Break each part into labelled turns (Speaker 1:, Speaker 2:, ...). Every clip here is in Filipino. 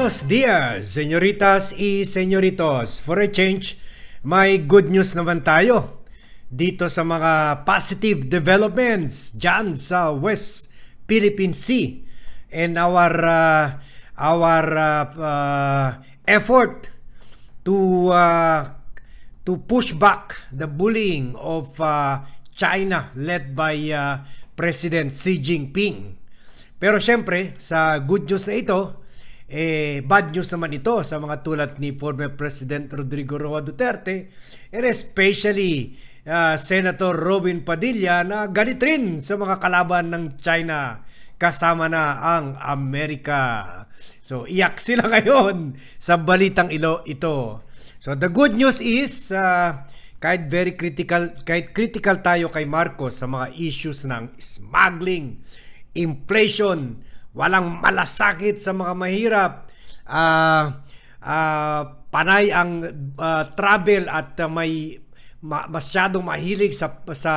Speaker 1: Buenos dias, señoritas y señoritos. For a change, may good news naman tayo dito sa mga positive developments dyan sa West Philippine Sea and our uh, our uh, uh, effort to uh, to push back the bullying of uh, China led by uh, President Xi Jinping. Pero syempre, sa good news na ito, eh, bad news naman ito sa mga tulad ni former President Rodrigo Roa Duterte and especially uh, Senator Robin Padilla na galit rin sa mga kalaban ng China kasama na ang Amerika. So, iyak sila ngayon sa balitang ilo ito. So, the good news is uh, kahit very critical kahit critical tayo kay Marcos sa mga issues ng smuggling, inflation, walang malasakit sa mga mahirap, uh, uh, panay ang uh, travel at uh, may ma- masyadong mahilig sa sa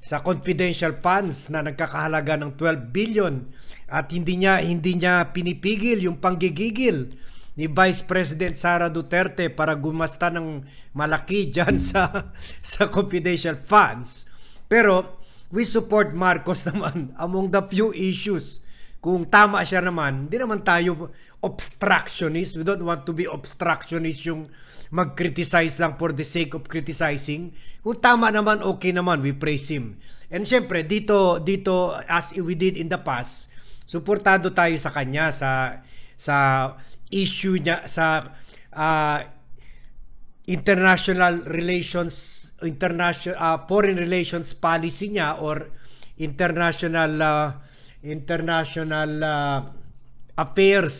Speaker 1: sa confidential funds na nagkakahalaga ng 12 billion at hindi niya hindi niya pinipigil yung panggigigil ni Vice President Sara Duterte para gumasta ng malaki diyan sa sa confidential funds. Pero we support Marcos naman among the few issues kung tama siya naman, hindi naman tayo obstructionist. We don't want to be obstructionist yung mag-criticize lang for the sake of criticizing. Kung tama naman, okay naman, we praise him. And syempre, dito, dito as we did in the past, suportado tayo sa kanya sa sa issue niya sa uh, international relations international uh, foreign relations policy niya or international uh, international uh, affairs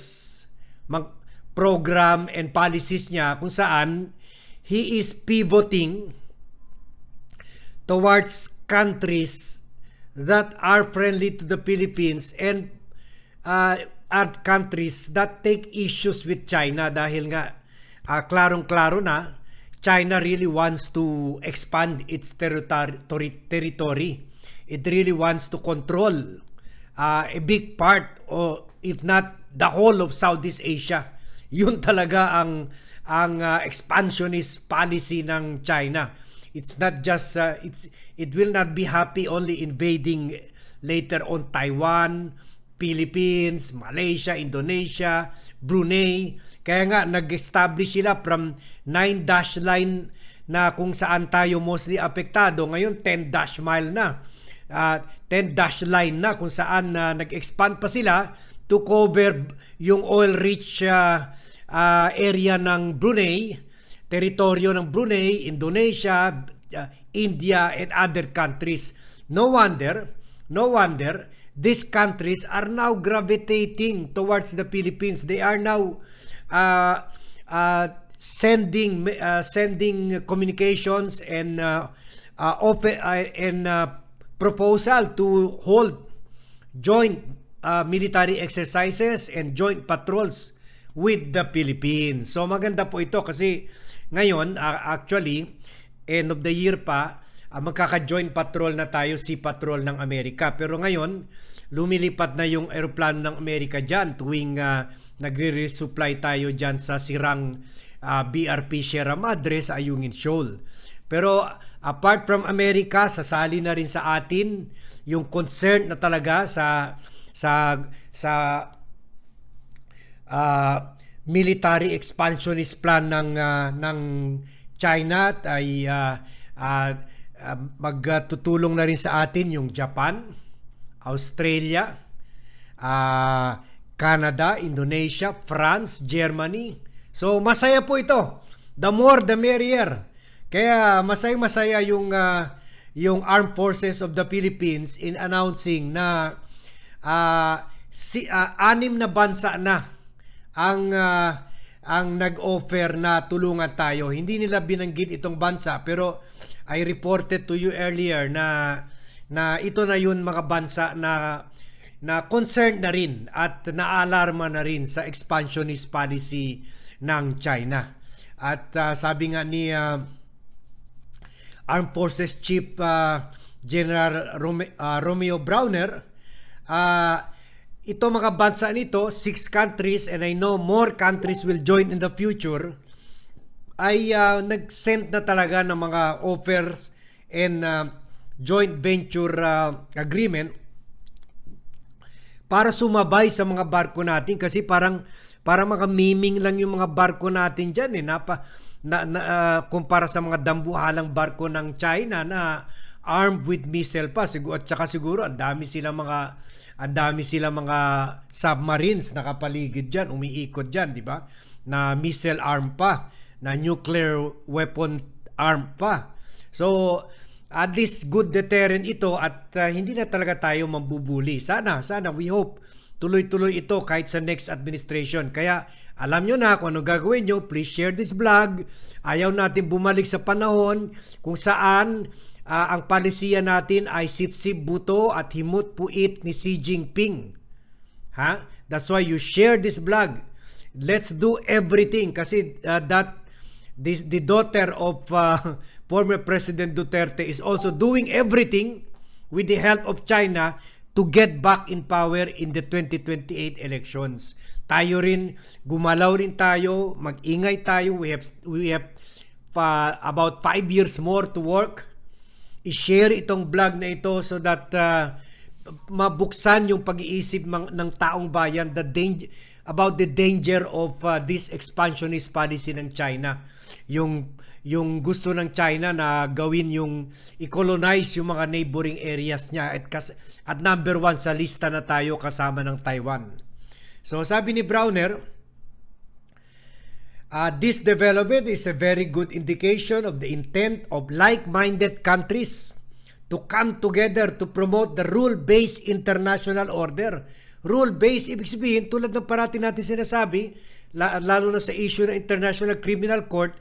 Speaker 1: mag program and policies niya kung saan he is pivoting towards countries that are friendly to the Philippines and uh, are countries that take issues with China dahil nga uh, klarong-klaro na China really wants to expand its territory territory. It really wants to control uh, a big part o if not the whole of Southeast Asia. Yun talaga ang ang uh, expansionist policy ng China. It's not just uh, it's it will not be happy only invading later on Taiwan, Philippines, Malaysia, Indonesia, Brunei. Kaya nga nag-establish sila from 9 dash line na kung saan tayo mostly apektado. Ngayon 10 dash mile na uh, 10 dash line na kung saan uh, nag-expand pa sila to cover yung oil-rich uh, uh, area ng Brunei, teritoryo ng Brunei, Indonesia, uh, India, and other countries. No wonder, no wonder, these countries are now gravitating towards the Philippines. They are now uh, uh, sending uh, sending communications and uh, uh, open uh, and uh, proposal to hold joint uh, military exercises and joint patrols with the Philippines. So maganda po ito kasi ngayon uh, actually end of the year pa uh, magkaka-joint patrol na tayo si patrol ng Amerika. Pero ngayon lumilipat na yung eroplano ng Amerika diyan tuwing uh, nagre-resupply tayo diyan sa sirang uh, BRP Sierra Madre sa Ayungin Shoal. Pero apart from America, sasali na rin sa atin yung concern na talaga sa sa sa uh, military expansionist plan ng uh, ng China ay uh, uh, uh, magtutulong na rin sa atin yung Japan, Australia, uh, Canada, Indonesia, France, Germany. So masaya po ito. The more the merrier. Kaya masaya-masaya yung uh, yung Armed Forces of the Philippines in announcing na uh, si uh, anim na bansa na ang uh, ang nag-offer na tulungan tayo. Hindi nila binanggit itong bansa pero I reported to you earlier na na ito na yun mga bansa na na concerned na rin at naalarma na rin sa expansionist policy ng China. At uh, sabi nga ni uh, Armed Forces Chief uh, General Rome, uh, Romeo Browner, uh, ito mga bansa nito, six countries and I know more countries will join in the future ay ah, nag-send na talaga ng mga offers and ah, joint venture ah, agreement para sumabay sa mga barko natin. Kasi parang para mga miming lang yung mga barko natin diyan eh. Napa na, na ah, kumpara sa mga dambuhalang barko ng China na armed with missile pa siguro at saka siguro ang dami sila mga ang dami sila mga submarines nakapaligid diyan umiikot diyan di ba na missile arm pa na nuclear weapon arm pa so at least good deterrent ito at uh, hindi na talaga tayo mambubuli. Sana, sana we hope tuloy-tuloy ito kahit sa next administration. Kaya alam nyo na kung ano gagawin nyo, please share this vlog. Ayaw natin bumalik sa panahon kung saan uh, ang palisiya natin ay sip-sip buto at himut puit ni Xi Jinping. Ha? That's why you share this vlog. Let's do everything kasi uh, that this, the daughter of uh, former President Duterte is also doing everything with the help of China to get back in power in the 2028 elections. Tayo rin, gumalaw rin tayo, mag-ingay tayo. We have, we have pa, about five years more to work. I-share itong vlog na ito so that uh, mabuksan yung pag-iisip ng, ng taong bayan the danger, about the danger of uh, this expansionist policy ng China. Yung yung gusto ng China na gawin yung i-colonize yung mga neighboring areas niya at, kas, at number one sa lista na tayo kasama ng Taiwan. So sabi ni Browner, uh, this development is a very good indication of the intent of like-minded countries to come together to promote the rule-based international order. Rule-based, ibig sabihin, tulad ng parati natin sinasabi, lalo na sa issue ng International Criminal Court,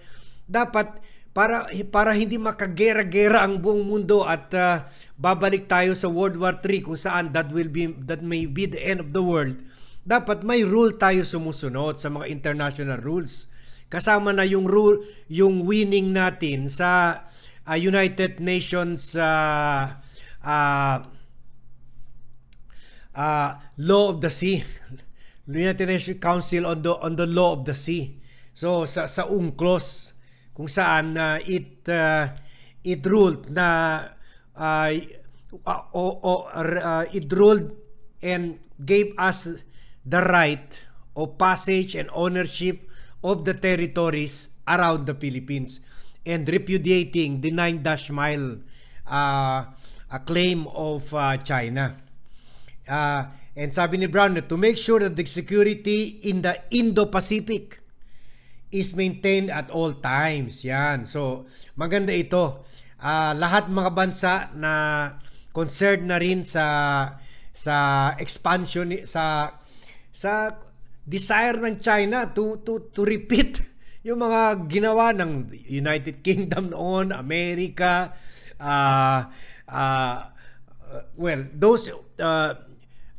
Speaker 1: dapat para para hindi makagera-gera ang buong mundo at uh, babalik tayo sa World War III kung saan that will be that may be the end of the world dapat may rule tayo sumusunod sa mga international rules kasama na yung rule yung winning natin sa uh, United Nations uh, uh, uh, law of the sea. United Nations Council on the on the law of the sea. So sa sa UNCLOS kung saan uh, it uh, it ruled na uh, uh, uh, uh, it ruled and gave us the right of passage and ownership of the territories around the Philippines and repudiating the nine dash mile uh, a claim of uh, China. Uh, and sabi ni Brown to make sure that the security in the Indo-Pacific is maintained at all times. Yan. So, maganda ito. Uh, lahat mga bansa na concerned na rin sa sa expansion sa sa desire ng China to to to repeat yung mga ginawa ng United Kingdom noon, America, uh, uh, well, those uh,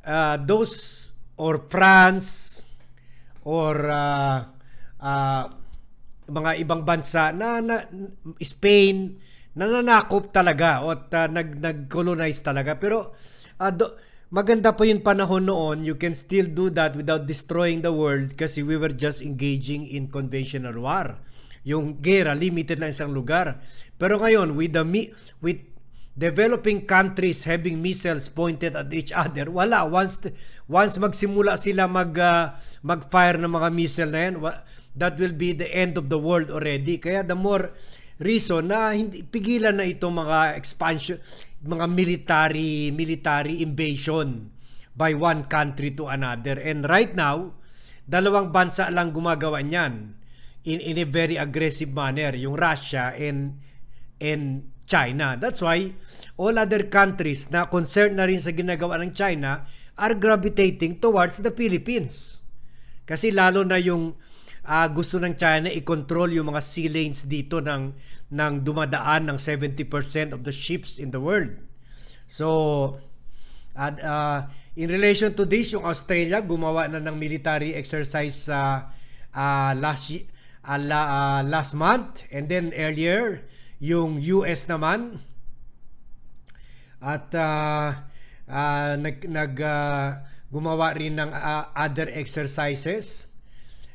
Speaker 1: uh, those or France or uh, uh, mga ibang bansa na, na Spain nananakop talaga o uh, nag nag-colonize talaga. Pero uh, do, maganda pa yung panahon noon. You can still do that without destroying the world kasi we were just engaging in conventional war. Yung gera limited lang isang lugar. Pero ngayon with the with developing countries having missiles pointed at each other wala. Once once magsimula sila mag uh, mag-fire ng mga missile na yan that will be the end of the world already. Kaya the more reason na hindi pigilan na itong mga expansion mga military military invasion by one country to another and right now dalawang bansa lang gumagawa niyan in in a very aggressive manner yung Russia and and China. That's why all other countries na concerned na rin sa ginagawa ng China are gravitating towards the Philippines. Kasi lalo na yung uh, gusto ng China i-control yung mga sea lanes dito ng, ng dumadaan ng 70% of the ships in the world. So, at, uh, in relation to this, yung Australia gumawa na ng military exercise sa uh, uh, last, uh, uh, last month and then earlier yung US naman at uh, uh, nag nag uh, gumawa rin ng uh, other exercises.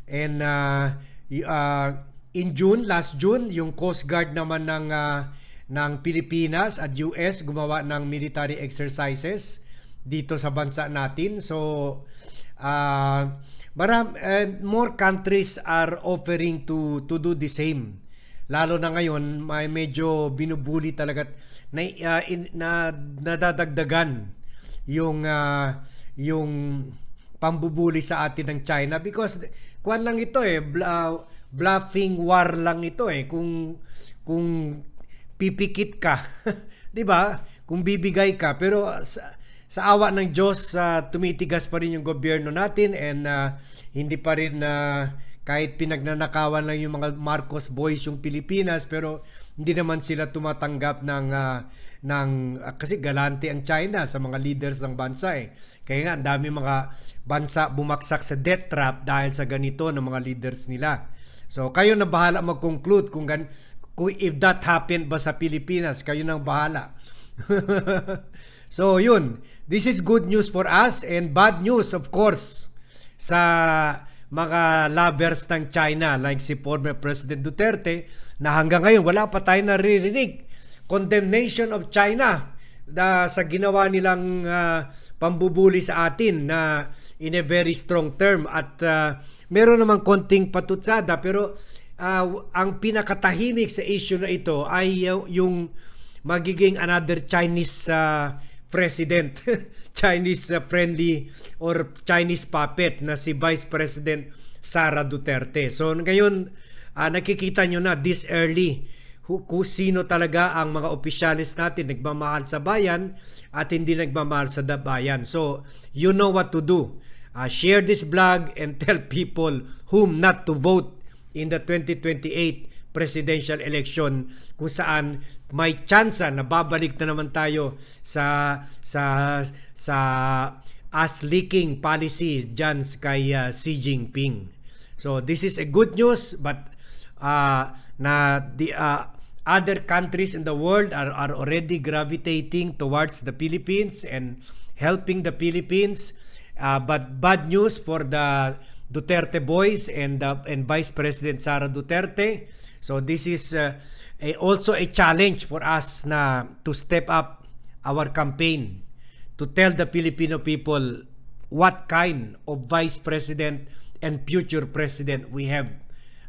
Speaker 1: And uh, uh, in June, last June, yung Coast Guard naman ng uh, ng Pilipinas at US gumawa ng military exercises dito sa bansa natin. So uh, maram and more countries are offering to to do the same. Lalo na ngayon, may medyo binubuli talaga na uh, in, na nadadagdagan yung uh, yung pambubuli sa atin ng China because kuan lang ito eh bla- bluffing war lang ito eh kung kung pipikit ka. 'di ba kung bibigay ka. Pero sa, sa awa ng Diyos uh, tumitigas pa rin yung gobyerno natin and uh, hindi pa rin uh, kahit pinagnanakawan lang yung mga Marcos boys yung Pilipinas pero hindi naman sila tumatanggap ng uh, ng uh, kasi galante ang China sa mga leaders ng bansa eh. Kaya nga ang dami mga bansa bumaksak sa death trap dahil sa ganito ng mga leaders nila. So kayo na bahala mag-conclude kung gan kung if that happened ba sa Pilipinas, kayo nang bahala. so yun, this is good news for us and bad news of course sa mga lovers ng China like si former President Duterte na hanggang ngayon wala pa tayo naririnig. Condemnation of China na sa ginawa nilang uh, pambubuli sa atin na in a very strong term. At uh, meron namang konting patutsada pero uh, ang pinakatahimik sa issue na ito ay uh, yung magiging another Chinese uh, president, Chinese uh, friendly or Chinese puppet na si Vice President Sara Duterte. So ngayon uh, nakikita nyo na this early kung sino talaga ang mga opisyalis natin nagmamahal sa bayan at hindi nagmamahal sa bayan. So you know what to do. Uh, share this blog and tell people whom not to vote in the 2028 presidential election kung saan may tsansa na babalik na naman tayo sa sa sa as leaking policy dyan kay uh, Xi Jinping. So this is a good news but uh, na the uh, other countries in the world are, are already gravitating towards the Philippines and helping the Philippines. Uh, but bad news for the Duterte boys and uh, and Vice President Sara Duterte. So this is uh, a, also a challenge for us na to step up our campaign to tell the Filipino people what kind of vice president and future president we have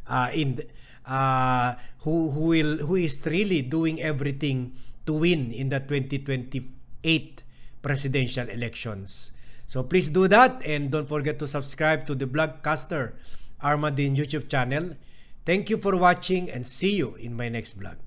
Speaker 1: uh, in uh, who who will who is really doing everything to win in the 2028 presidential elections. So please do that and don't forget to subscribe to the Blogcaster Armadin YouTube channel. Thank you for watching and see you in my next vlog.